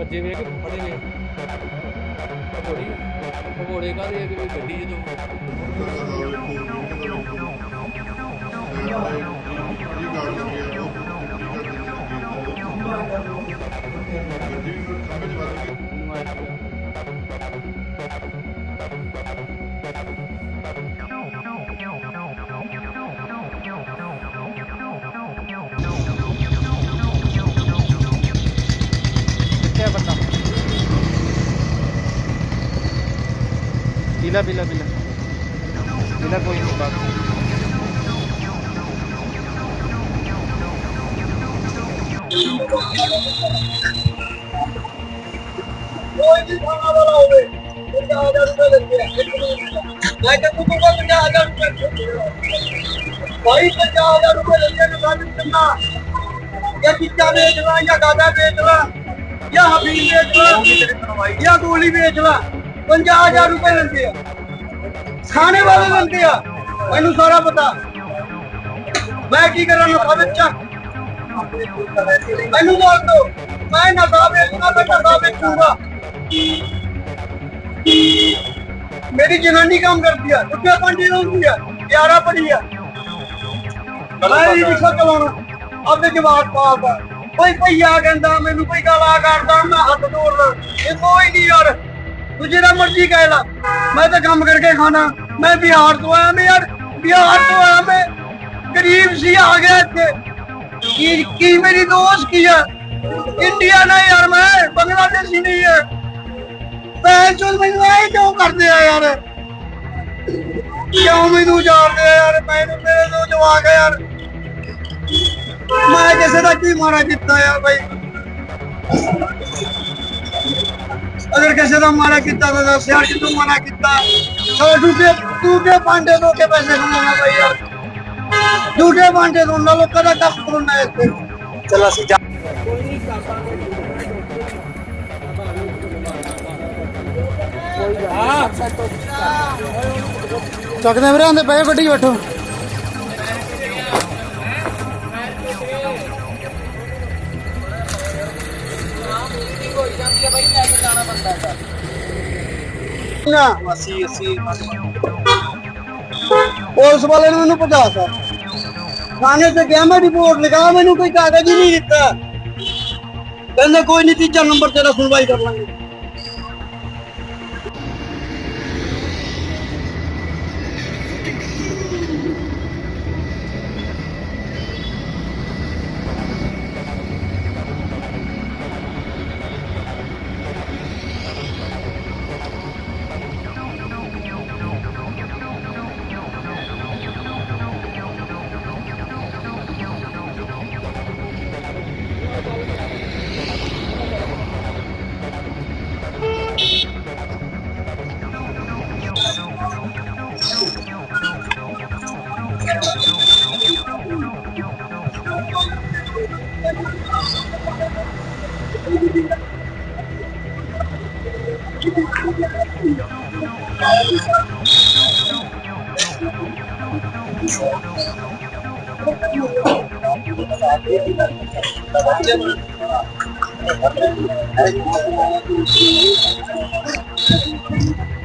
ਭੱਜੇ ਵੇ ਕਿ ਫੜੇ ਵੇ? ਪਕੌੜੀ ਪਕੌੜੇ ਕਾਹਦੇ ਆ ਕਿ ਗੱਡੀ ਜਦੋਂ? ਕਿੱਥੇ ਆ ਪੀਲਾ ਪੀਲਾ ਪੀਲਾ ਪੀਲਾ ਕੋਈ ਨਹੀਂ ਬਾਤ ਕੋਈ ਵੀ ਖਾਣਾ ਵਾਲਾ ਹੋਵੇ 50000 ਰੁਪਏ ਲੈਂਦੇ ਆ ਮੈਂ ਤਾਂ ਤੂੰ ਕੋਲ 50000 ਰੁਪਏ ਭਾਈ 50000 ਰੁਪਏ ਲੈਂਦੇ ਨੇ ਗੱਲ ਕਰਨਾ ਜਾਂ ਚੀਜ਼ਾਂ ਵੇਚਣਾ ਜਾਂ ਗਾਦਾ ਵੇਚਣਾ ਜਾਂ ਹਬੀਬ ਵੇਚਣਾ ਜਾਂ ਗੋਲੀ ਵੇਚਣਾ 50000 ਰੁਪਏ ਲੈਂਦੇ ਆ। ਖਾਣੇ ਵਾਲੇ ਲੈਂਦੇ ਆ। ਮੈਨੂੰ ਸਾਰਾ ਪਤਾ। ਮੈਂ ਕੀ ਕਰਾਂ ਨਫਾ ਵੇਚਾਂ ਮੈਨੂੰ ਬੋਲ ਦੋ। ਮੈਂ ਨਫਾ ਵੇਚਣਾ ਮੈਂ ਨਫਾ ਵੇਚੂੰਗਾ। ਮੇਰੀ ਜਨਾਨੀ ਕੰਮ ਕਰਦੀ ਆ। ਉੱਤੇ ਪੰਡੀ ਹੁੰਦੀ ਆ। 11 ਪੜੀ ਆ। ਮੈਂ ਇਹ ਰਿਕਸ਼ਾ ਚਲਾਉਣਾ ਆਪਦੇ ਜਵਾਬ ਪਾਲਦਾ ਕੋਈ ਭਈਆ ਕਹਿੰਦਾ ਮੈਨੂੰ ਕੋਈ ਗਾਲਾਂ ਕਰਦਾ ਮੈਂ ਹੱਥ ਤੋੜਦਾ ਇਹ ਕੋਈ ਨਹੀਂ ਯਾਰ। ਤੂੰ ਜਿਹੜਾ ਮਰਜ਼ੀ ਕਹਿ ਲਾ। ਮੈਂ ਤਾਂ ਕੰਮ ਕਰਕੇ ਖਾਣਾ। ਮੈਂ ਬਿਹਾਰ ਤੋਂ ਆਇਆ ਮੈਂ ਯਾਰ, ਬਿਹਾਰ ਤੋਂ ਆਇਆ ਮੈਂ। ਗਰੀਬ ਸੀ, ਆ ਗਿਆ ਇੱਥੇ। ਕੀ ਕੀ ਮੇਰੀ ਦੋਸਤ ਕੀ ਹੈ ਇੰਡੀਆ ਨਾ ਯਾਰ ਮੈਂ, ਬੰਗਲਾਦੇਸ਼ੀ ਨਹੀਂ ਹੈ। ਭੈਣ ਚੋਦ ਮੈਨੂੰ ਇਹ ਕਿਉਂ ਕਰਦੇ ਆ ਯਾਰ? ਕਿਉਂ ਮੈਨੂੰ ਜਾਣਦੇ ਆ ਯਾਰ? ਮੈਨੂੰ ਮੇਰੇ ਤੋਂ ਜਵਾਕ ਆ ਯਾਰ। ਮੈਂ ਕਿਸੇ ਦਾ ਕੀ ਮਾਰਾ ਕੀਤਾ ਯਾਰ ਬਾਈ? ਅਗਰ ਕਿਸੇ ਦਾ ਮਾਰਾ ਕੀਤਾ ਤਾਂ ਦੱਸ ਯਾਰ ਕਿਤੋਂ ਮਾਰਾ ਕੀਤਾ। ਸੋ ਝੂਠੇ ਝੂਠੇ ਭਾਂਡੇ ਤੋਂ ਕੇ ਪੈਸੇ ਕਮਾਉਣਾ ਬਾਈ ਯਾਰ। ਝੂਠੇ ਭਾਂਡੇ ਤੋਂ ਨਾ ਲੋਕਾਂ ਦਾ ਕੱਪ ਕਰਨਾ ਇੱਥੇ। ਚਲ ਅਸੀਂ ਜਾ ਚੱਕਦੇ ਵੀਰੇ ਆਂਦੇ ਪਏ ਗੱਡੀ 'ਚ ਬੈਠੋ। ਨਾ। ਅਸੀਂ ਅਸੀਂ ਪੁਲਿਸ ਵਾਲੇ ਨੇ ਮੈਨੂੰ ਪਹੁੰਚਾਤਾ ਥਾਣੇ ਤੇ ਗਿਆ ਮੈਂ ਰਿਪੋਰਟ ਲਿਖਾ, ਮੈਨੂੰ ਕੋਈ ਕਾਗਜ਼ ਹੀ ਨਹੀਂ ਦਿੱਤਾ। ਕਹਿੰਦੇ ਕੋਈ ਨਹੀਂ, ਤੀਜਾ ਨੰਬਰ ਤੇਰਾ ਸੁਣਵਾਈ ਕਰ ਲਾਂਗੇ। Thank you.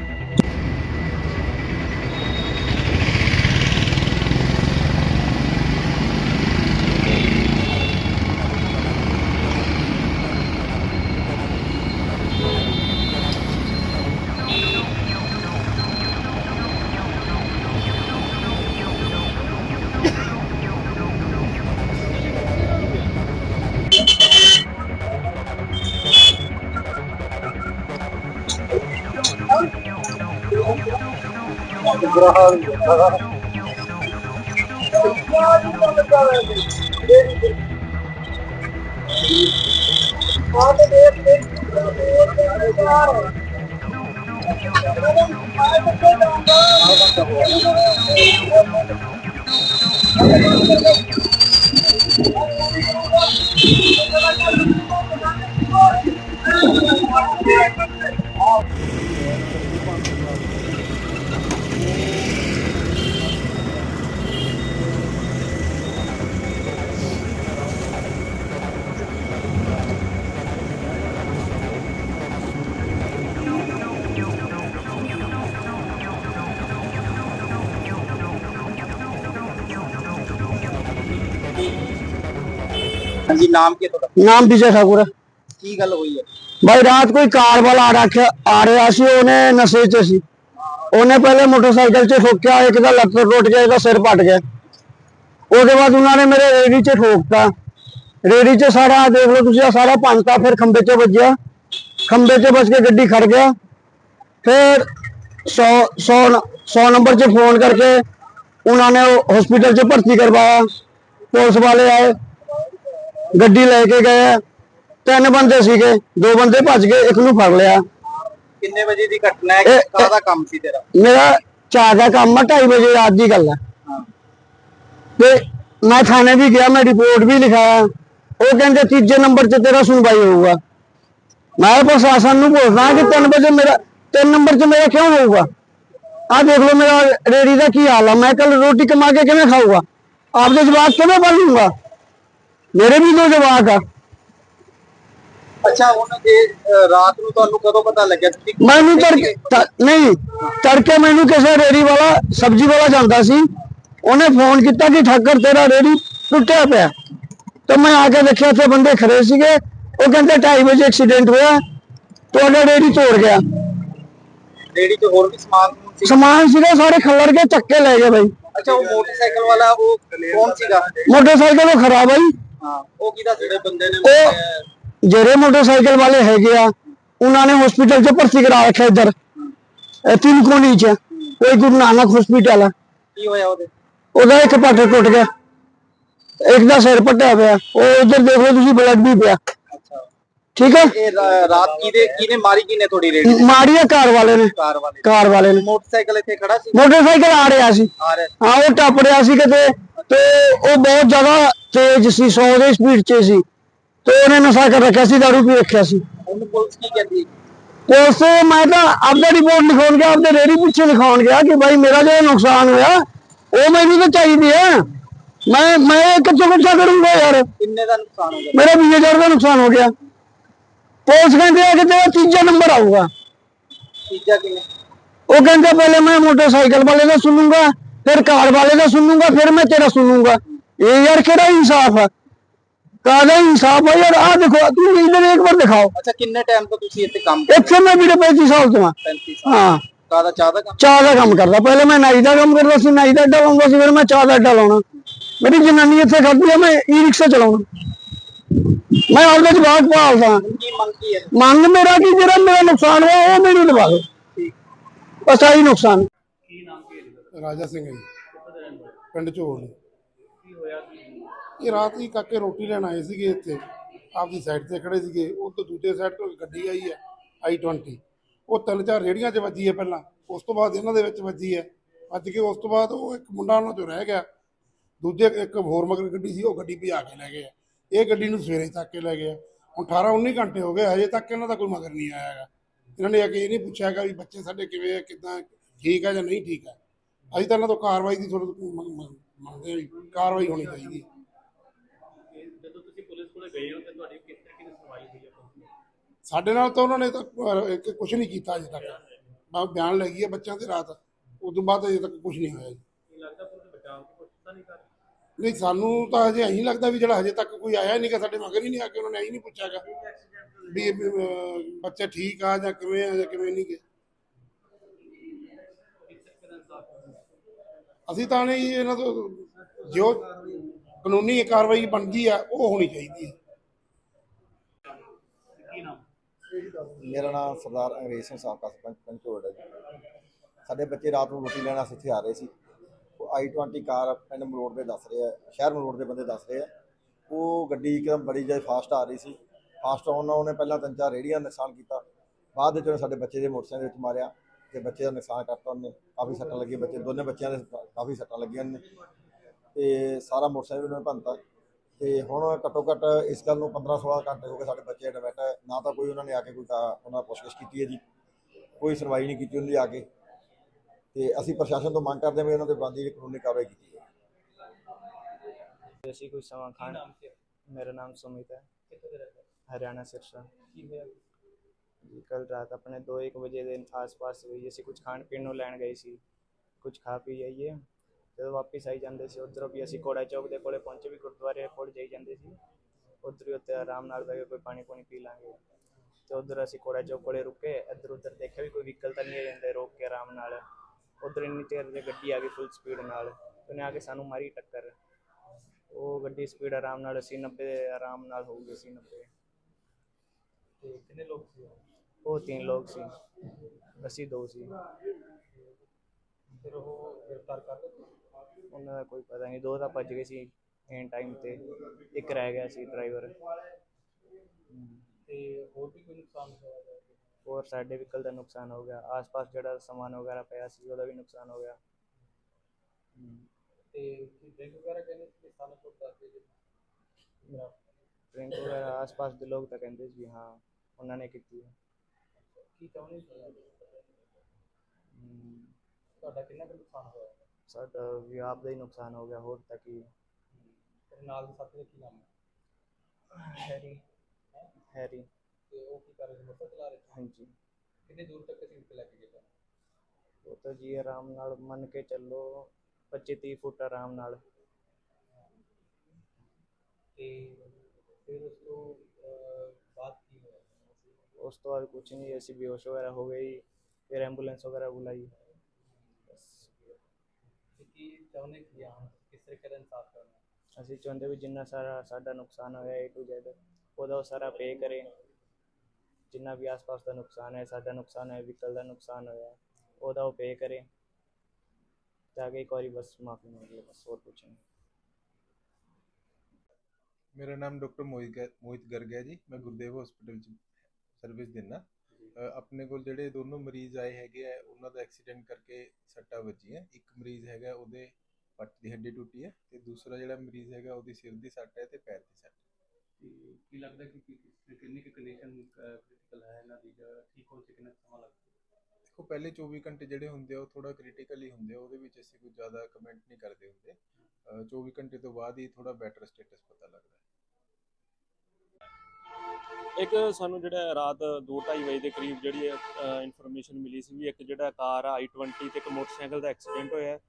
ਬੁਰਾ ਹਾਲ ਹੀ ਹੁੰਦਾ ਸਾਰਾ ਚੌਕਾ ਨਹੀਂ ਬੰਦ ਕਰ ਰਹੇ ਆਹ ਤੇ ਦੇਖ ਤੇ ਪੂਰਾ ਬੋਰ ਕਰ ਰਿਹਾ ਹੈ ਹਾਂਜੀ ਨਾਮ ਕੀ ਹੈ ਤੁਹਾਡਾ? ਨਾਮ ਵਿਜੇ ਠਾਕੁਰ ਹੈ। ਕੀ ਗੱਲ ਹੋਈ ਹੈ? ਭਾਈ ਰਾਤ ਕੋਈ ਕਾਰ ਵਾਲਾ ਆ ਰੱਖਿਆ ਆ ਰਿਹਾ ਸੀ ਉਹਨੇ ਨਸ਼ੇ 'ਚ ਸੀ। ਉਹਨੇ ਪਹਿਲੇ ਮੋਟਰਸਾਈਕਲ 'ਚ ਠੋਕਿਆ ਇੱਕ ਦਾ ਲੱਤ ਟੁੱਟ ਗਿਆ ਇਹਦਾ ਸਿਰ ਪੱਟ ਗਿਆ। ਉਹਦੇ ਬਾਅਦ ਉਹਨਾਂ ਨੇ ਮੇਰੇ ਰੇੜੀ 'ਚ ਠੋਕਤਾ। ਰੇੜੀ 'ਚ ਸਾਰਾ ਦੇਖ ਲਓ ਤੁਸੀਂ ਆਹ ਸਾਰਾ ਪੰਤਾ ਫਿਰ ਖੰਬੇ 'ਚ ਵੱਜਿਆ। ਖੰਬੇ 'ਚ ਵੱਜ ਕੇ ਗੱਡੀ ਖੜ ਗਿਆ। ਫਿਰ 100 100 100 ਨੰਬਰ 'ਚ ਫੋਨ ਕਰਕੇ ਉਹਨਾਂ ਨੇ ਹਸਪੀਟਲ 'ਚ ਭਰਤੀ ਕਰਵਾਇਆ। ਪੁਲਿਸ ਵਾਲੇ ਆਏ। ਗੱਡੀ ਲੈ ਕੇ ਗਏ ਤਿੰਨ ਬੰਦੇ ਸੀਗੇ ਦੋ ਬੰਦੇ ਭੱਜ ਗਏ ਇੱਕ ਨੂੰ ਫੜ ਲਿਆ। ਕਿੰਨੇ ਵਜੇ ਦੀ ਘਟਨਾ ਹੈ? ਇਹ- ਕਾਹਦਾ ਕੰਮ ਸੀ ਤੇਰਾ? ਮੇਰਾ ਚਾਰ ਦਾ ਕੰਮ ਆ 2:30 ਵਜੇ ਰਾਤ ਦੀ ਗੱਲ ਹੈ। ਤੇ ਮੈਂ ਥਾਣੇ ਵੀ ਗਿਆ ਮੈਂ ਰਿਪੋਰਟ ਵੀ ਲਿਖਾਇਆ। ਉਹ ਕਹਿੰਦੇ ਤੀਜੇ ਨੰਬਰ 'ਚ ਤੇਰਾ ਸੁਣਵਾਈ ਹੋਊਗਾ। ਮੈਂ ਪ੍ਰਸ਼ਾਸਨ ਨੂੰ ਪੁੱਛਦਾ ਕਿ 3 ਵਜੇ ਮੇਰਾ 3 ਨੰਬਰ 'ਚ ਮੇਰਾ ਕਿਉਂ ਹੋਊਗਾ? ਆਹ ਦੇਖ ਲਓ ਮੇਰਾ ਰੇੜੀ ਦਾ ਕੀ ਹਾਲ ਆ। ਮੈਂ ਕੱਲ ਰੋਟੀ ਕਮਾ ਕੇ ਕਿਵੇਂ ਖਾਊਗਾ? ਆਪਦੇ ਜਵਾਕ ਕਿਵੇਂ ਪਾਲੂੰਗਾ? ਮੇਰੇ ਵੀ ਦੋ ਜਵਾਕ ਆ। ਅੱਛਾ ਉਹਨਾਂ ਦੇ ਅਹ, ਰਾਤ ਨੂੰ ਤੁਹਾਨੂੰ ਕਦੋਂ ਪਤਾ ਲੱਗਿਆ ਤੁਸੀਂ ਮੈਨੂੰ ਤੜਕੇ ਤ- ਨਹੀਂ ਤੜਕੇ ਮੈਨੂੰ ਕਿਸੇ ਰੇੜੀ ਵਾਲਾ ਸਬਜ਼ੀ ਵਾਲਾ ਜਾਂਦਾ ਸੀ। ਉਹਨੇ ਫੋਨ ਕੀਤਾ ਕਿ ਠੱਕਰ ਤੇਰਾ ਰੇੜੀ ਟੁੱਟਿਆ ਪਿਆ। ਤੇ ਮੈਂ ਆ ਕੇ ਦੇਖਿਆ ਉੱਥੇ ਬੰਦੇ ਖੜੇ ਸੀਗੇ। ਉਹ ਕਹਿੰਦੇ 2:30 ਵਜੇ ਐਕਸੀਡੈਂਟ ਹੋਇਆ। ਤੁਹਾਡਾ ਰੇੜੀ ਤੋੜ ਗਿਆ। ਰੇੜੀ 'ਚ ਹੋਰ ਵੀ ਸਮਾਨ ਸਮੂਨ ਸੀ? ਸਮਾਨ ਸੀਗਾ ਸਾਰੇ ਖੱਲਰ ਕੇ ਚੱਕੇ ਲੈ ਗਏ ਬਾਈ। ਅੱਛਾ ਉਹ ਮੋਟਰਸਾਈਕਲ ਵਾਲਾ ਉਹ ਕੌਣ ਸੀਗਾ? ਮੋਟਰਸਾਈਕਲ ਉਹ ਖਰਾਬ ਆਈ ਹਾਂ ਉਹ ਕਿਹਦਾ ਜਿਹੜੇ ਬੰਦੇ ਨੇ ਉਹ ਜਿਹੜੇ ਮੋਟਰਸਾਈਕਲ ਵਾਲੇ ਹੈਗੇ ਆ ਉਹਨਾਂ ਨੇ ਹਸਪੀਟਲ 'ਚ ਭਰਤੀ ਕਰਾ ਰੱਖਿਆ ਇੱਧਰ। ਇਹ ਤਿੰਨ ਕੋਣੀ 'ਚ ਕੋਈ ਗੁਰੂ ਨਾਨਕ ਹਸਪੀਟਲ ਆ। ਕੀ ਹੋਇਆ ਉਹਦੇ? ਉਹਦਾ ਇੱਕ ਪੱਟ ਟੁੱਟ ਗਿਆ। ਇੱਕ ਦਾ ਸਿਰ ਪੱਟਿਆ ਪਿਆ। ਉਹ ਉਧਰ ਦੇਖ ਲਓ ਤੁਸੀਂ ਬਲੱਡ ਵੀ ਪਿਆ। ਠੀਕ ਹੈ? ਇਹ ਰਾ- ਰਾਤ ਕਿਹਦੇ ਕਿਹਨੇ ਮਾਰੀ ਕਿਹਨੇ ਤੁਹਾਡੀ ਰੇੜੀ? ਮਾਰੀ ਆ ਕਾਰ ਵਾਲੇ ਨੇ। ਕਾਰ ਵਾਲੇ ਨੇ? ਕਾਰ ਵਾਲੇ ਨੇ। ਮੋਟਰਸਾਈਕਲ ਇੱਥੇ ਖੜਾ ਸੀ? ਮੋਟਰਸਾਈਕਲ ਆ ਰਿਹਾ ਸੀ। ਆ ਰਿਹਾ ਹਾਂ ਉਹ ਟੱਪ ਰਿਹਾ ਸੀ ਕਿਤੇ। ਤੇ ਉਹ ਬਹੁਤ ਜ਼ਿਆਦਾ ਤੇਜ਼ ਸੀ 100 ਦੇ ਸਪੀਡ 'ਚ ਸੀ। ਤੇ ਉਹਨੇ ਨਸ਼ਾ ਕਰ ਰੱਖਿਆ ਸੀ ਦਾਰੂ ਪੀ ਰੱਖਿਆ ਸੀ। ਉਹਨੂੰ ਪੁਲਿਸ ਕੀ ਕਹਿੰਦੀ? ਪੁਲਿਸ ਮੈਂ ਤਾਂ ਆਪਦਾ ਰਿਪੋਰਟ ਲਿਖਾਉਣ ਗਿਆ ਆਪਦੇ ਰੇੜੀ ਪਿੱਛੇ ਲਿਖਾਉਣ ਗਿਆ ਕਿ ਭਾਈ ਮੇਰਾ ਜਿਹੜਾ ਨੁਕਸਾਨ ਹੋਇਆ ਉਹ ਮੈਨੂੰ ਤਾਂ ਚਾਹੀਦੀ ਹੈ। ਮੈਂ ਮੈਂ ਕਿੱਥੋਂ ਕਿੱਥਾ ਕਰੂੰਗਾ ਯਾਰ। ਕਿੰਨੇ ਦਾ ਨੁਕਸਾਨ ਹੋ ਗਿਆ? ਮੇਰਾ 20000 ਦਾ ਨੁਕਸਾਨ ਹੋ ਗਿਆ। ਪੁਲਿਸ ਕਹਿੰਦੇ ਆ ਕਿ ਤੇਰਾ ਤੀਜਾ ਨੰਬਰ ਆਊਗਾ ਤੀਜਾ ਕਿੰਨੇ ਉਹ ਕਹਿੰਦੇ ਪਹਿਲੇ ਮੈਂ ਮੋਟਰਸਾਈਕਲ ਵਾਲੇ ਦਾ ਸੁਣੂੰਗਾ ਫਿਰ ਕਾਰ ਵਾਲੇ ਦਾ ਸੁਣੂੰਗਾ ਫਿਰ ਮੈਂ ਤੇਰਾ ਸੁਣੂੰਗਾ ਇਹ ਯਾਰ ਕਿਹੜਾ ਇਨਸਾਫ ਹੈ ਕਾਹਦਾ ਇਨਸਾਫ ਹੈ ਯਾਰ ਆਹ ਦੇਖੋ ਤੂੰ ਇਧਰ ਇੱਕ ਵਾਰ ਦਿਖਾਓ ਅੱਛਾ ਕਿੰਨੇ ਟਾਈਮ ਤੋਂ ਤੁਸੀਂ ਇੱਥੇ ਕੰਮ ਇੱਥੇ ਮੈਂ ਵੀਰੇ 35 ਸਾਲ ਤੋਂ ਆ 35 ਸਾਲ ਹਾਂ ਕਾਹਦਾ ਚਾਹ ਦਾ ਕੰਮ ਚਾਹ ਦਾ ਕੰਮ ਕਰਦਾ ਪਹਿਲੇ ਮੈਂ ਨਾਈ ਦਾ ਕੰਮ ਕਰਦਾ ਸੀ ਨਾਈ ਦਾ ਅੱਡਾ ਲਾਉਂਦਾ ਸੀ ਫਿਰ ਮੈਂ ਚਾਹ ਦਾ ਅੱਡਾ ਲਾਉਣਾ ਮੇਰੀ ਜਨਾਨੀ ਇੱਥੇ ਖੜਦੀ ਆ ਮੈਂ ਈ ਰਿਕਸ਼ਾ ਚਲਾਉਣਾ ਮੈਂ ਜਵਾਕ ਪਾਲਦਾ ਕੀ ਮੰਗ ਕੀ ਹੈ? ਮੰਗ ਮੇਰਾ ਕਿ ਜਿਹੜਾ ਮੇਰਾ ਨੁਕਸਾਨ ਹੋਇਆ ਉਹ ਮੈਨੂੰ ਦਵਾ ਦਿਓ। ਠੀਕ। ਬਸ ਆਹੀ ਨੁਕਸਾਨ। ਰਾਜਾ ਸਿੰਘ ਹੈ ਜੀ। ਪਿੰਡ ਝੋੜ ਇਹ ਰਾਤ ਹੀ ਕਾਕੇ ਰੋਟੀ ਲੈਣ ਆਏ ਸੀਗੇ ਇੱਥੇ। ਆਪਦੀ ਸਾਈਡ ਤੇ ਖੜੇ ਸੀਗੇ। ਉਹ ਤੋਂ ਦੂਜੇ ਸਾਈਡ ਤੋਂ ਇੱਕ ਗੱਡੀ ਆਈ ਹੈ ਆਈ 20 ਉਹ ਤਿੰਨ ਚਾਰ ਰੇੜੀਆਂ 'ਚ ਵੱਜੀ ਹੈ ਪਹਿਲਾਂ। ਉਸ ਤੋਂ ਬਾਅਦ ਇਹਨਾਂ ਦੇ ਵਿੱਚ ਵੱਜੀ ਹੈ। ਵੱਜ ਕੇ ਉਸ ਤੋਂ ਬਾਅਦ ਉਹ ਇੱਕ ਮੁੰਡਾ ਉਹਨਾਂ 'ਚੋਂ ਰਹਿ ਗਿਆ। ਦੂਜੇ ਇੱਕ ਹੋਰ ਮਗਰ ਗੱਡੀ ਸੀ ਉਹ ਗੱਡੀ ਭਜਾ ਕੇ ਲੈ ਗਏ ਆ। ਇਹ ਗੱਡੀ ਨੂੰ ਸਵੇਰੇ ਚੱਕ ਕੇ ਲੈ ਗਏ ਆ। ਹੁਣ 18 19 ਘੰਟੇ ਹੋ ਗਏ ਹਜੇ ਤੱਕ ਇਹਨਾਂ ਦਾ ਕੋਈ ਮਗਰ ਨਹੀਂ ਆਇਆ ਹੈਗਾ। ਇਹਨਾਂ ਨੇ ਆ ਕੇ ਇਹ ਨਹੀਂ ਪੁੱਛਿਆ ਹੈਗਾ ਵੀ ਬੱਚੇ ਸਾਡੇ ਕਿਵੇਂ ਆ ਕਿਦਾਂ ਠੀਕ ਆ ਜਾਂ ਨਹੀਂ ਠੀਕ ਆ। ਅਸੀਂ ਤਾਂ ਇਹਨਾਂ ਤੋਂ ਕਾਰਵਾਈ ਦੀ ਥੋੜੀ ਮੰਗਦੇ ਆ ਵੀ ਕਾਰਵਾਈ ਹੋਣੀ ਚਾਹੀਦੀ ਹੈ। ਜਦੋਂ ਤੁਸੀਂ ਪੁਲਿਸ ਕੋਲੇ ਗਏ ਹੋ ਤੇ ਤੁਹਾਡੀ ਕਿਸ ਤਰੀਕੇ ਦੀ ਸੁਣਵਾਈ ਹੋਈ ਹੈ ਪੁਲਿਸ ਨੇ? ਸਾਡੇ ਨਾਲ ਤਾਂ ਉਹਨਾਂ ਨੇ ਤਾਂ ਕੁਝ ਨਹੀਂ ਕੀਤਾ ਅਜੇ ਤੱਕ। ਬਸ ਬਿਆਨ ਲੈ ਗਈ ਹੈ ਬੱਚਿਆਂ ਤੇ ਰਾਤ। ਉਸ ਤੋਂ ਬਾਅਦ ਅਜੇ ਤੱਕ ਕੁਝ ਨਹੀਂ ਹੋਇਆ ਜੀ। ਲੱਗਦਾ ਪੁਲਿਸ ਬਚਾਅ ਦੀ ਕੋਸ਼ਿਸ਼ ਤਾਂ ਨਹੀਂ ਕਰ ਰਹੀ? ਨਹੀਂ ਸਾਨੂੰ ਤਾਂ ਹਜੇ ਇਹੀ ਲੱਗਦਾ ਵੀ ਜਿਹੜਾ ਹਜੇ ਤੱਕ ਕੋਈ ਆਇਆ ਨਹੀਂ ਕਿ ਸਾਡੇ ਮਗਰ ਹੀ ਨਹੀਂ ਆ ਕੇ ਉਹਨਾਂ ਨੇ ਇਹੀ ਨਹੀਂ ਪੁੱਛਿਆਗਾ ਵੀ ਅਹ, ਬੱਚੇ ਠੀਕ ਆ ਜਾਂ ਕਿਵੇਂ ਆ ਜਾਂ ਕਿਵੇਂ ਨਹੀਂ ਗੇ। ਅਸੀਂ ਤਾਂ ਨਹੀਂ ਇਹਨਾਂ ਤੋਂ ਜੋ ਕਾਨੂੰਨੀ ਕਾਰਵਾਈ ਬਣਦੀ ਆ ਉਹ ਹੋਣੀ ਚਾਹੀਦੀ ਹੈ ਮੇਰਾ ਨਾਮ ਸਰਦਾਰ ਅੰਗਰੇਜ਼ ਸਿੰਘ ਸਾਬਕਾ ਸਰਪੰਚ ਪੰਚੋੜ ਹੈ ਜੀ। ਸਾਡੇ ਬੱਚੇ ਰਾਤ ਨੂੰ ਰੋਟੀ ਲੈਣ ਵਾਸਤੇ ਇੱਥੇ ਆ ਰਹੇ ਸੀ। ਉਹ ਆਈ 20 ਕਾਰ ਪਿੰਡ ਮਲੋੜ ਦੇ ਦੱਸ ਰਹੇ ਆ ਸ਼ਹਿਰ ਮਲੋੜ ਦੇ ਬੰਦੇ ਦੱਸ ਰਹੇ ਆ ਉਹ ਗੱਡੀ ਇੱਕਦਮ ਬੜੀ ਜਿਹੀ ਫਾਸਟ ਆ ਰਹੀ ਸੀ। ਫਾਸਟ ਆਉਣ ਨਾਲ ਉਹਨੇ ਪਹਿਲਾਂ ਤਿੰਨ ਚਾਰ ਰੇੜੀਆਂ ਨੁਕਸਾਨ ਕੀਤਾ। ਬਾਅਦ ਵਿੱਚ ਉਹਨੇ ਸਾਡੇ ਬੱਚੇ ਦੇ ਮੋਟਰਸਾਈਕਲ ਵਿੱਚ ਮਾਰਿਆ ਤੇ ਬੱਚੇ ਦਾ ਨੁਕਸਾਨ ਕਰਤਾ ਉਹਨੇ। ਕਾਫੀ ਸੱਟਾਂ ਲੱਗੀਆਂ ਬੱਚੇ, ਦੋਨੇ ਬੱਚਿਆਂ ਦੇ ਕਾਫੀ ਸੱਟਾਂ ਲੱਗੀਆਂ ਨੇ ਤੇ ਸਾਰਾ ਮੋਟਰਸਾਈਕਲ ਉਹਨੇ ਭੰਨਤਾ। ਤੇ ਹੁਣ ਘੱਟੋ ਘੱਟ ਇਸ ਗੱਲ ਨੂੰ 15 16 ਘੰਟੇ ਹੋ ਗਏ ਸਾਡੇ ਬੱਚੇ ਐਡਮਿਟ ਹੈ। ਨਾ ਤਾਂ ਕੋਈ ਉਹਨਾਂ ਨੇ ਆ ਕੇ ਕੋਈ ਕਾ- ਉਹਨਾਂ ਪੁੱਛਗਿੱਛ ਕੀਤੀ ਹੈ ਜੀ। ਕੋਈ ਸੁਣਵਾਈ ਨਹੀਂ ਕੀਤੀ ਉਹਨਾਂ ਦੀ ਆ ਕੇ। ਤੇ ਅਸੀਂ ਪ੍ਰਸ਼ਾਸਨ ਤੋਂ ਮੰਗ ਕਰਦੇ ਹਾਂ ਵੀ ਇਹਨਾਂ ਤੇ ਬੰਦੀ ਕਾਨੂੰਨੀ ਕਾਰਵਾਈ ਕੀਤੀ ਜਾਵੇ। ਅਸੀਂ ਕੋਈ ਸਮਾਂ ਮੇਰਾ ਨਾਮ ਸੁਮਿਤ ਹੈ। ਹਰਿਆਣਾ ਸਿਰਸਾ। ਕੱਲ ਰਾਤ ਆਪਣੇ 2-1 ਵਜੇ ਦੇ ਆਸ-ਪਾਸ ਹੋਈ ਅਸੀਂ ਕੁਝ ਖਾਣ ਪੀਣ ਨੂੰ ਲੈਣ ਗਏ ਸੀ। ਕੁਝ ਖਾ ਪੀ ਆਈਏ। ਜਦੋਂ ਵਾਪਸ ਆਈ ਜਾਂਦੇ ਸੀ ਉਧਰੋਂ ਵੀ ਅਸੀਂ ਕੋੜਾ ਚੌਕ ਦੇ ਕੋਲੇ ਪਹੁੰਚੇ ਵੀ ਗੁਰਦੁਆਰੇ ਕੋਲ ਜਾਈ ਜਾਂਦੇ ਸੀ। ਉਧਰ ਹੀ ਉੱਤੇ ਆਰਾਮ ਨਾਲ ਬੈ ਕੇ ਕੋਈ ਪਾਣੀ ਪਾਣੀ ਪੀ ਲਾਂਗੇ। ਤੇ ਉਧਰ ਅਸੀਂ ਕੋੜਾ ਚੌਕ ਕੋਲੇ ਰੁਕੇ। ਇੱਧਰ ਉੱਧਰ ਦੇਖਿਆ ਵੀ ਕੋਈ ਵਹੀਕਲ ਤਾਂ ਨਹੀਂ ਜਾਂਦੇ ਰੋਕ ਕੇ ਆਰਾਮ ਨਾਲ। ਉਧਰ ਇੰਨੀ ਚਿਰ ਤੇ ਗੱਡੀ ਆ ਗਈ ਫੁੱਲ ਸਪੀਡ ਨਾਲ ਉਹਨੇ ਆ ਕੇ ਸਾਨੂੰ ਮਾਰੀ ਟੱਕਰ। ਉਹ ਗੱਡੀ ਸਪੀਡ ਆਰਾਮ ਨਾਲ 80 90 ਆਰਾਮ ਨਾਲ ਹੋਊਗੀ 80 90 ਤੇ ਕਿੰਨੇ ਲੋਕ ਸੀ ਉਹ? ਤਿੰਨ ਲੋਕ ਸੀ। ਅਸੀਂ ਦੋ ਸੀ। ਫਿਰ ਉਹ ਗ੍ਰਿਫਤਾਰ ਕਰ ਲਏ? ਉਹਨਾਂ ਦਾ ਕੋਈ ਪਤਾ ਨਹੀਂ ਦੋ ਤਾਂ ਭੱਜ ਗਏ ਸੀ ਐਨ ਟਾਈਮ ਤੇ। ਇੱਕ ਰਹਿ ਗਿਆ ਸੀ ਡਰਾਈਵਰ ਤੇ ਹੋਰ ਵੀ ਕੋਈ ਨੁਕਸਾਨ ਹੋਇਆ ਹੈ? ਹੋਰ ਸਾਡੇ ਵਹੀਕਲ ਦਾ ਨੁਕਸਾਨ ਹੋ ਗਿਆ ਆਸ-ਪਾਸ ਜਿਹੜਾ ਸਮਾਨ ਵਗੈਰਾ ਪਿਆ ਸੀ ਉਹਦਾ ਵੀ ਨੁਕਸਾਨ ਹੋ ਗਿਆ। ਤੇ ਡਰਿੰਕ ਵਗੈਰਾ ਕਹਿੰਦੇ ਕਿ ਸਾਨੂੰ ਕੋਈ ਦੱਸ ਦੇ ਮੇਰਾ ਡਰਿੰਕ ਵਗੈਰਾ ਆਸ-ਪਾਸ ਦੇ ਲੋਕ ਤਾਂ ਕਹਿੰਦੇ ਸੀ ਹਾਂ ਉਹਨਾਂ ਨੇ ਕੀਤੀ ਹੈ। ਕੀ ਚਾਹੁੰਦੇ ਤੁਹਾਡਾ ਕਿੰਨਾ ਕੁ ਨੁਕਸਾਨ ਹੋਇਆ? ਸਾਡਾ ਵੀ ਆਪ ਦਾ ਹੀ ਨੁਕਸਾਨ ਹੋ ਗਿਆ ਹੋਰ ਤਾਂ ਕੀ। ਨਾਲ ਦੇ ਸਾਥੀ ਦਾ ਕੀ ਨਾਮ ਹੈ? ਹੈਰੀ। ਹੈਰੀ। ਤੇ ਉਹ ਕੀ ਕਰ ਰਹੇ ਸੀ? ਮੋਟਰ ਚਲਾ ਰਹੇ ਸੀ? ਹਾਂਜੀ। ਕਿੰਨੇ ਦੂਰ ਤੱਕ ਅਸੀਂ ਉੱਤੇ ਲੈ ਕੇ ਗਏ ਤੁਹਾਨੂੰ? ਉਹ ਤਾਂ ਜੀ ਆਰਾਮ ਨਾਲ ਮੰਨ ਕੇ ਚੱਲੋ 25-30 ਫੁੱਟ ਆਰਾਮ ਨਾਲ। ਤੇ ਫਿਰ ਉਸ ਤੋਂ ਅਹ, ਬਾਅਦ ਕੀ ਹੋਇਆ? ਉਸ ਤੋਂ ਬਾਅਦ ਕੁਝ ਨਹੀਂ ਅਸੀਂ ਬੇਹੋਸ਼ ਵਗੈਰਾ ਹੋ ਗਏ ਜੀ। ਫਿਰ ਐਂਬੂਲੈਂਸ ਵਗੈਰਾ ਬੁਲਾਈ। ਬਸ। ਤੇ ਕੀ ਚਾਹੁੰਦੇ ਕੀ ਆ ਹੁਣ? ਕਿਸ ਤਰੀਕੇ ਦਾ ਇਨਸਾਫ ਕਰਨਾ? ਅਸੀਂ ਚਾਹੁੰਦੇ ਵੀ ਜਿੰਨਾ ਸਾਰਾ ਸਾਡਾ ਨੁਕਸਾਨ ਹੋਇਆ A to Z ਉਹਦਾ ਉਹ ਸਾਰਾ ਪੇ ਕਰੇ। ਜਿੰਨਾ ਵੀ ਆਸ-ਪਾਸ ਦਾ ਨੁਕਸਾਨ ਹੈ ਸਾਡਾ ਨੁਕਸਾਨ ਹੈ ਵਹੀਕਲ ਦਾ ਨੁਕਸਾਨ ਹੋਇਆ ਉਹਦਾ ਉਹ ਪੇ ਕਰੇ। ਤਾਂ ਕਿ ਇੱਕ ਵਾਰੀ ਬਸ ਮਾਫੀ ਮੰਗ ਲਏ ਬਸ ਹੋਰ ਕੁਝ ਨਹੀਂ। ਮੇਰਾ ਨਾਮ ਡਾਕਟਰ ਮੋਹਿਤ ਗੈ- ਮੋਹਿਤ ਗਰਗ ਹੈ ਜੀ। ਮੈਂ ਗੁਰਦੇਵ ਹਸਪੀਟਲ ਚ ਸਰਵਿਸ ਦਿੰਦਾ। ਅ, ਆਪਣੇ ਕੋਲ ਜਿਹੜੇ ਦੋਨੋਂ ਮਰੀਜ਼ ਆਏ ਹੈਗੇ ਆ ਉਹਨਾਂ ਦਾ ਐਕਸੀਡੈਂਟ ਕਰਕੇ ਸੱਟਾਂ ਵੱਜੀਆਂ। ਇੱਕ ਮਰੀਜ਼ ਹੈਗਾ ਉਹਦੇ ਪੱਟ ਦੀ ਹੱਡੀ ਟੁੱਟੀ ਹੈ ਤੇ ਦੂਸਰਾ ਜਿਹੜਾ ਮਰੀਜ਼ ਹੈਗਾ ਉਹਦੀ ਸਿਰ ਦੀ ਸੱਟ ਹੈ ਤੇ ਪੈਰ ਦੀ ਸੱਟ ਤੇ ਕੀ ਲੱਗਦਾ ਕਿ ਕਿ- ਕਿੰਨੀ ਕੁ ਕੰਡੀਸ਼ਨ ਕ੍ਰਿਟੀਕਲ ਹੈ ਇਹਨਾਂ ਦੀ ਜਾਂ ਠੀਕ ਹੋਣ 'ਚ ਕਿੰਨਾ ਕੁ ਸਮਾਂ ਲੱਗਦਾ? ਦੇਖੋ ਪਹਿਲੇ 24 ਘੰਟੇ ਜਿਹੜੇ ਹੁੰਦੇ ਆ ਉਹ ਥੋੜਾ ਕ੍ਰਿਟੀਕਲ ਹੀ ਹੁੰਦੇ ਆ ਉਹਦੇ ਵਿੱਚ ਅਸੀਂ ਕੁਝ ਜ਼ਿਆਦਾ ਕਮੈਂਟ ਨਹੀਂ ਕਰਦੇ ਹੁੰਦੇ। ਅ, 24 ਘੰਟੇ ਤੋਂ ਬਾਅਦ ਹੀ ਥੋੜਾ ਬੈਟਰ ਸਟੇਟਸ ਪਤਾ ਲੱਗਦਾ ਹੈ। ਇੱਕ ਸਾਨੂੰ ਜਿਹੜਾ ਰਾਤ 2:30 ਵਜੇ ਦੇ ਕਰੀਬ ਜਿਹੜੀ ਇਨਫੋਰਮੇਸ਼ਨ ਮਿਲੀ ਸੀ ਵੀ ਇੱਕ ਜਿਹੜਾ ਕਾਰ ਆ i20 ਤੇ ਇੱਕ ਮੋਟਰਸਾਈਕਲ ਦਾ ਐਕਸੀਡੈਂਟ ਹੋਇਆ ਹੈ,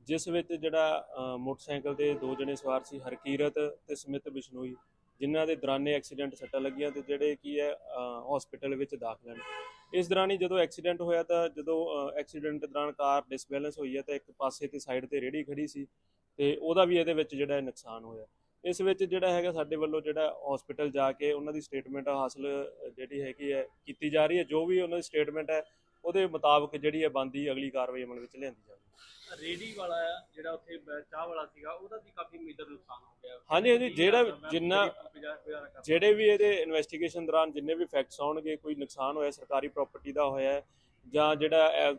ਜਿਸ ਵਿੱਚ ਜਿਹੜਾ ਅ, ਮੋਟਰਸਾਈਕਲ ਦੇ ਦੋ ਜਣੇ ਸਵਾਰ ਸੀ ਹਰਕੀਰਤ ਤੇ ਸਮਿਤ ਬਿਸ਼ਨੋਈ। ਜਿਨ੍ਹਾਂ ਦੇ ਦੌਰਾਨੇ ਐਕਸੀਡੈਂਟ ਸੱਟਾਂ ਲੱਗੀਆਂ ਤੇ ਜਿਹੜੇ ਕੀ ਹੈ ਹਸਪੀਟਲ ਵਿੱਚ ਦਾਖਲ ਹਨ। ਇਸ ਦੌਰਾਨ ਹੀ ਜਦੋਂ ਐਕਸੀਡੈਂਟ ਹੋਇਆ ਤਾਂ ਜਦੋਂ ਐਕਸੀਡੈਂਟ ਦੌਰਾਨ ਕਾਰ ਡਿਸਬੈਲੈਂਸ ਹੋਈ ਹੈ ਤਾਂ ਇੱਕ ਪਾਸੇ ਤੇ ਸਾਈਡ ਤੇ ਰੇੜੀ ਖੜੀ ਸੀ ਤੇ ਉਹਦਾ ਵੀ ਇਹਦੇ ਵਿੱਚ ਜਿਹੜਾ ਹੈ ਨੁਕਸਾਨ ਹੋਇਆ। ਇਸ ਵਿੱਚ ਜਿਹੜਾ ਹੈਗਾ ਸਾਡੇ ਵੱਲੋਂ ਜਿਹੜਾ ਹਸਪੀਟਲ ਜਾ ਕੇ ਉਹਨਾਂ ਦੀ ਸਟੇਟਮੈਂਟ ਹਾਸਲ ਜਿਹੜੀ ਹੈਗੀ ਹੈ, ਕੀਤੀ ਜਾ ਰਹੀ ਹੈ। ਜੋ ਵੀ ਉਹਨਾਂ ਦੀ ਸਟੇਟਮੈਂਟ ਹੈ ਉਹਦੇ ਮੁਤਾਬਕ ਜਿਹੜੀ ਹੈ ਬੰਦੀ ਅਗਲੀ ਕਾਰਵਾਈ ਅਮਲ ਵਿੱਚ ਲਿਆਂਦੀ ਜਾਵੇ ਰੇਡੀ ਵਾਲਾ ਜਿਹੜਾ ਉੱਥੇ ਬ- ਚਾਹ ਵਾਲਾ ਸੀਗਾ ਉਹਦਾ ਵੀ ਕਾਫੀ ਮੇਜਰ ਨੁਕਸਾਨ ਹੋ ਗਿਆ। ਹਾਂਜੀ, ਹਾਂਜੀ, ਜਿਹੜਾ ਜਿੰਨਾ- ਜਿਹੜੀ ਵੀ ਇਹਦੇ ਇਨਵੈਸਟੀਗੇਸ਼ਨ ਦੌਰਾਨ ਜਿੰਨੇ ਵੀ ਫੈਕਟਸ ਆਉਣਗੇ ਕੋਈ ਨੁਕਸਾਨ ਹੋਇਆ ਸਰਕਾਰੀ ਪ੍ਰਾਪਰਟੀ ਦਾ ਹੋਇਆ ਹੈ, ਜਾਂ ਜਿਹੜਾ ਇਹ,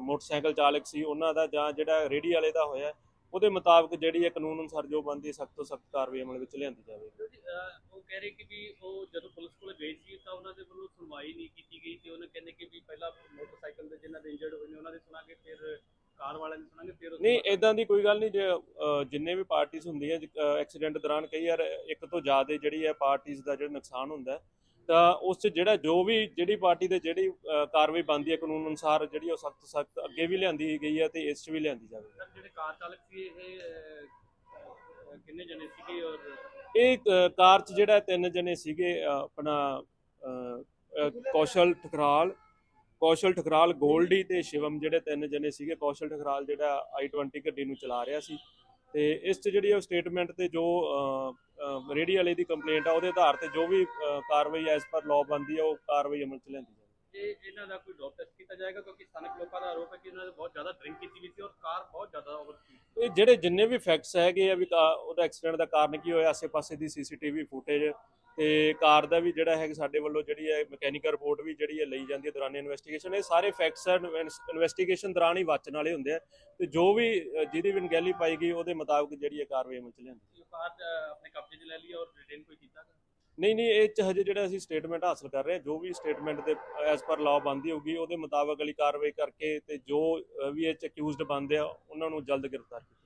ਮੋਟਰਸਾਈਕਲ ਚਾਲਕ ਸੀ ਉਹਨਾਂ ਦਾ ਜਾਂ ਜਿਹੜਾ ਰੇੜੀ ਵਾਲੇ ਦਾ ਹੋਇਆ ਹੈ, ਉਹਦੇ ਮੁਤਾਬਕ ਜਿਹੜੀ ਹੈ ਕਾਨੂੰਨ ਅਨੁਸਾਰ ਜੋ ਬੰਦੀ ਸਖਤ ਤੋਂ ਸਖਤ ਕਾਰਵਾਈ ਅਮਲ ਵਿੱਚ ਲਿਆਂਦੀ ਅਹ, ਉਹ ਕਹਿ ਰਹੇ ਕਿ ਵੀ ਉਹ ਜਦੋਂ ਪੁਲਿਸ ਕੋਲ ਗਏ ਸੀ ਤਾਂ ਉਹਨਾਂ ਦੇ ਵੱਲੋਂ ਸੁਣਵਾਈ ਨਹੀਂ ਕੀਤੀ ਗਈ ਤੇ ਉਹਨੇ ਕਹਿੰਦੇ ਕਿ ਵੀ ਪਹਿਲਾਂ ਮੋਟਰਸਾਈਕਲ ਦੇ ਜਿਨ੍ਹਾਂ ਦੇ ਇੰਜਰਡ ਹੋਏ ਨੇ ਉਹਨਾਂ ਦੇ ਸੁਣਾਂਗੇ ਫਿਰ ਕਾਰ ਵਾਲਿਆਂ ਦੇ ਸੁਣਾਂਗੇ ਫਿਰ ਨਹੀਂ ਇਦਾਂ ਦੀ ਕੋਈ ਗੱਲ ਨਹੀਂ ਜੇ ਅ, ਜਿੰਨੇ ਵੀ ਪਾਰਟੀਆਂ ਹੁੰਦੀਆਂ ਐਕਸੀਡੈਂਟ ਦੌਰਾਨ ਕਈ ਵਾਰ ਇੱਕ ਤੋਂ ਜ਼ਿਆਦਾ ਜਿਹੜੀ ਹੈ ਪਾਰਟੀਆਂ ਦਾ ਜਿਹੜਾ ਨੁਕਸਾਨ ਹੁੰਦਾ ਹੈ, ਤਾਂ ਉਸ 'ਚ ਜਿਹੜਾ ਜੋ ਵੀ ਜਿਹੜੀ ਪਾਰਟੀ ਦੇ ਜਿਹੜੀ ਅ, ਕਾਰਵਾਈ ਬਣਦੀ ਹੈ ਕਾਨੂੰਨ ਅਨੁਸਾਰ ਜਿਹੜੀ ਉਹ ਸਖਤ ਸਖਤ ਅੱਗੇ ਵੀ ਲਿਆਂਦੀ ਗਈ ਹੈ ਤੇ ਇਸ 'ਚ ਵੀ ਲਿਆਂਦੀ ਜਾਵੇਗੀ। ਸਰ, ਜਿਹੜੇ ਕਾਰ ਚਾਲਕ ਸੀ ਇਹ ਅਹ, ਅਹ, ਕਿੰਨੇ ਜਣੇ ਸੀਗੇ ਔਰ ਇਹ ਅ, ਕਾਰ 'ਚ ਜਿਹੜਾ ਤਿੰਨ ਜਣੇ ਸੀਗੇ ਅ, ਆਪਣਾ ਅ, ਅ, ਕੌਸ਼ਲ ਠਕਰਾਲ ਕੌਸ਼ਲ ਠਕਰਾਲ ਗੋਲਡੀ ਤੇ ਸ਼ਿਵਮ ਜਿਹੜੇ ਤਿੰਨ ਜਣੇ ਸੀਗੇ ਕੌਸ਼ਲ ਠਕਰਾਲ ਜਿਹੜਾ i20 ਗੱਡੀ ਨੂੰ ਚਲਾ ਰਿਹਾ ਸੀ। ਤੇ ਇਸ 'ਚ ਜਿਹੜੀ ਉਹ ਸਟੇਟਮੈਂਟ ਤੇ ਜੋ ਰੇਡੀ ਵਾਲੇ ਦੀ ਕੰਪਲੇਂਟ ਆ ਉਹਦੇ ਆਧਾਰ ਤੇ ਜੋ ਵੀ ਕਾਰਵਾਈ ਐਸ ਪਰ ਲਾਅ ਬਣਦੀ ਆ ਉਹ ਕਾਰਵਾਈ ਅਮਲ 'ਚ ਲਿਆਂਦੀ ਜਾਵੇ ਇਹ ਇਹਨਾਂ ਦਾ ਕੋਈ ਡਾਕ ਟੈਸਟ ਕੀਤਾ ਜਾਏਗਾ? ਕਿਉਂਕਿ ਸਥਾਨਕ ਲੋਕਾਂ ਦਾ ਆਰੋਪ ਹੈ ਕਿ ਇਹਨਾਂ ਨੇ ਬਹੁਤ ਜ਼ਿਆਦਾ ਡਰਿੰਕ ਕੀਤੀ ਵੀ ਸੀ ਔਰ ਕਾਰ ਬਹੁਤ ਜ਼ਿਆਦਾ ਓਵਰ ਸਪੀਡ ਇਹ ਜਿਹੜੇ ਜਿੰਨੇ ਵੀ ਫੈਕਟਸ ਹੈਗੇ ਆ ਵੀ ਉਹਦਾ ਐਕਸੀਡੈਂਟ ਦਾ ਕਾਰਨ ਕੀ ਹੋਇਆ ਆਸੇ-ਪਾਸੇ ਦੀ ਸੀਸੀਟੀਵੀ ਫੁਟੇਜ ਤੇ ਕਾਰ ਦਾ ਵੀ ਜਿਹੜਾ ਹੈ ਸਾਡੇ ਵੱਲੋਂ ਜਿਹੜੀ ਹੈ ਮਕੈਨੀਕਲ ਰਿਪੋਰਟ ਵੀ ਜਿਹੜੀ ਹੈ ਲਈ ਜਾਂਦੀ ਹੈ ਦੌਰਾਨ ਇਨਵੈਸਟੀਗੇਸ਼ਨ ਇਹ ਸਾਰੇ ਫੈਕਟਸ ਇਨਵੈਸਟੀਗੇਸ਼ਨ ਦੌਰਾਨ ਹੀ ਵਾਚਣ ਵਾਲੇ ਹੁੰਦੇ ਆ ਤੇ ਜੋ ਵੀ ਜਿਹਦੀ ਵੀ ਅਣਗਹਿਲੀ ਪਾਈ ਗਈ ਉਹਦੇ ਮੁਤਾਬਕ ਜਿਹੜੀ ਹੈ ਕਾਰਵਾਈ ਅਮਲ ਚ ਲਿਆਂਦੀ ਇਹ ਕਾਰ ਆਪਣੇ ਕਬਜ਼ੇ 'ਚ ਲੈ ਲਈ ਔਰ ਰਿਟੇਨ ਕੋਈ ਕੀਤਾ? ਨਹੀਂ ਨਹੀਂ ਇਹ ਚ ਹਜੇ ਜਿਹੜਾ ਅਸੀਂ ਸਟੇਟਮੈਂਟ ਹਾਸਲ ਕਰ ਰਹੇ ਹਾਂ ਜੋ ਵੀ ਸਟੇਟਮੈਂਟ ਦੇ ਐਸ ਪਰ ਲਾਅ ਬਣਦੀ ਹੋਊਗੀ ਉਹਦੇ ਮੁਤਾਬਕ ਅਗਲੀ ਕਾਰਵਾਈ ਕਰਕੇ ਤੇ ਜੋ ਵੀ ਇਹ ਚ ਅਕਿਊਜ਼ਡ ਬੰਦੇ ਆ ਉਹਨਾਂ ਨੂੰ ਜਲਦ ਗ੍ਰਿਫਤਾਰ ਕੀਤਾ